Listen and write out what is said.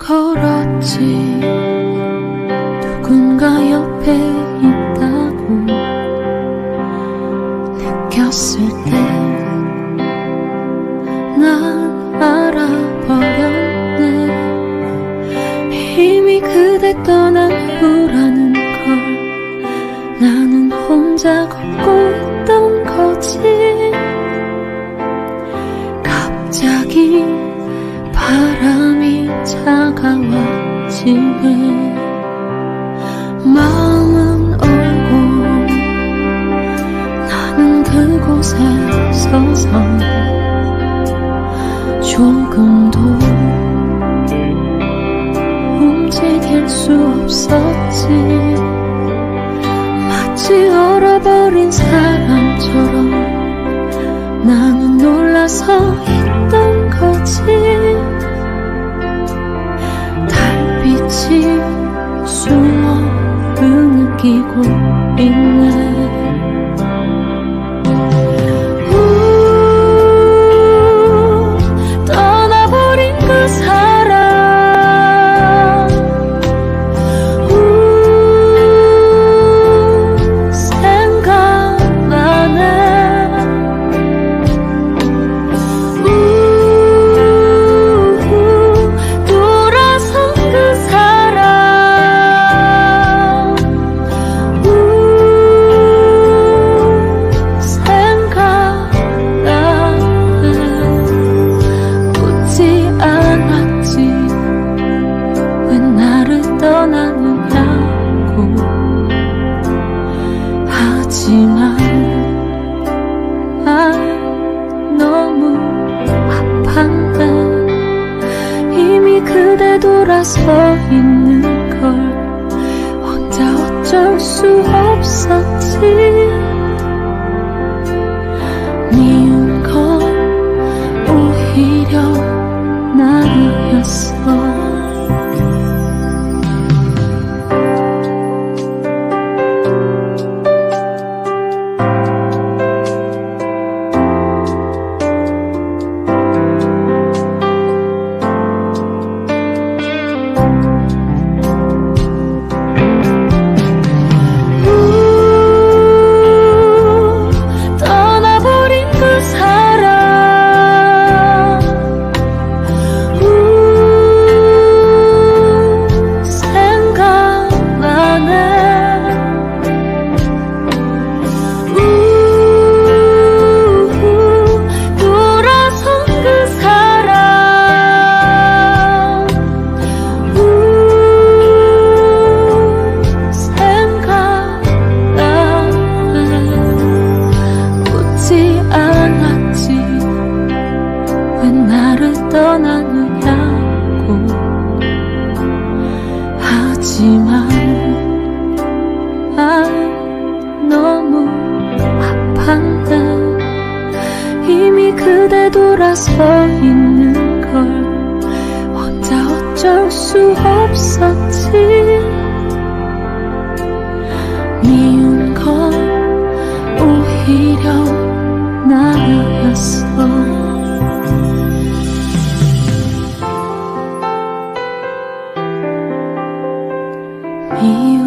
걸었지. 누군가 옆에 있다고 느꼈을 때 난 알아버렸네. 이미 그대 떠난 후라는 걸 나는 혼자 걷고 지네 마음은 얼고 나는 그곳에 서서 조금도 움직일 수 없었지. 마치 얼어버린 사람처럼 나는 놀라서 돌아서 있는 걸. 혼자 어쩔 수 없었지 그대 돌아서 있는 걸 혼자 어쩔 수 없었지. 미운 건 오히려 나였어. 미운